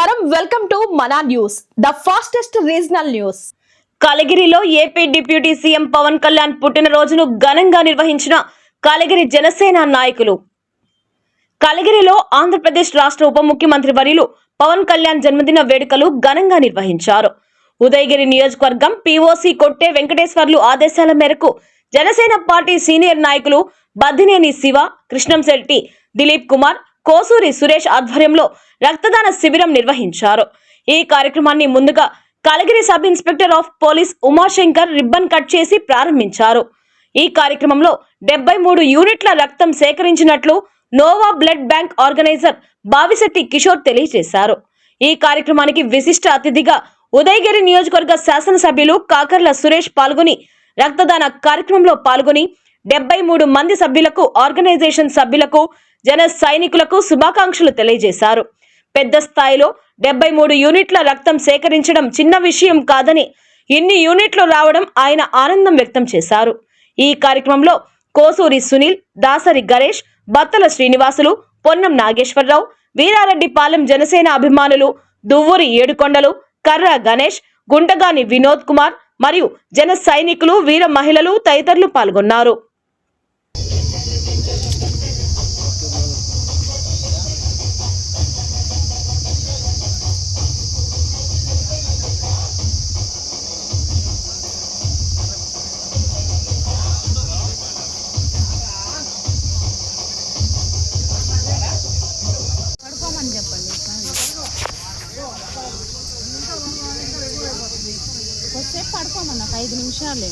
Welcome to Mana news the fastest regional news కలగిరిలో AP deputy CM Pawan Kalyan పుట్టినరోజును ఘనంగా నిర్వహించిన కలగిరి జనసేన నాయకులు. కలగిరిలో ఆంధ్రప్రదేశ్ రాష్ట్ర ఉప ముఖ్యమంత్రి వర్యులు పవన్ కళ్యాణ్ జన్మదిన వేడుకలు ఘనంగా నిర్వహించారు. ఉదయగిరి నియోజకవర్గం పీఓసీ కొట్టే వెంకటేశ్వర్లు ఆదేశాల మేరకు జనసేన పార్టీ సీనియర్ నాయకులు బద్దినేని శివ కృష్ణంశెట్టి దిలీప్ కుమార్ కోసూరి సురేష్ ఆధ్వర్యంలో రక్తదాన శిబిరం నిర్వహించారు. ఈ కార్యక్రమాన్ని ముందుగా Kalagiri sub inspector of police Umashankar ribbon cut చేసి ప్రారంభించారు. ఈ కార్యక్రమంలో డెబ్బై మూడు యూనిట్ల రక్తం సేకరించినట్లు Nova blood bank organiser Bavisetti Kishore తెలియజేశారు. ఈ కార్యక్రమానికి విశిష్ట అతిథిగా ఉదయగిరి నియోజకవర్గ శాసనసభ్యులు కాకర్ల సురేష్ పాల్గొని రక్తదాన కార్యక్రమంలో పాల్గొని డెబ్బై మూడు మంది సభ్యులకు ఆర్గనైజేషన్ సభ్యులకు జన సైనికులకు శుభాకాంక్షలు తెలియజేశారు. పెద్ద స్థాయిలో డెబ్బై మూడు యూనిట్ల రక్తం సేకరించడం చిన్న విషయం కాదని ఇన్ని యూనిట్లు రావడం ఆయన ఆనందం వ్యక్తం చేశారు. ఈ కార్యక్రమంలో కోసూరి సునీల్ దాసరి గణేష్ బత్తల శ్రీనివాసులు పొన్నం నాగేశ్వరరావు వీరారెడ్డిపాలెం జనసేన అభిమానులు దువ్వూరి ఏడుకొండలు కర్ర గణేష్ గుంటగాని వినోద్ కుమార్ మరియు జన సైనికులు వీర మహిళలు తదితరులు పాల్గొన్నారు. కొద్దిసేపు పడుకోమన్నా ఒక ఐదు నిమిషాలే.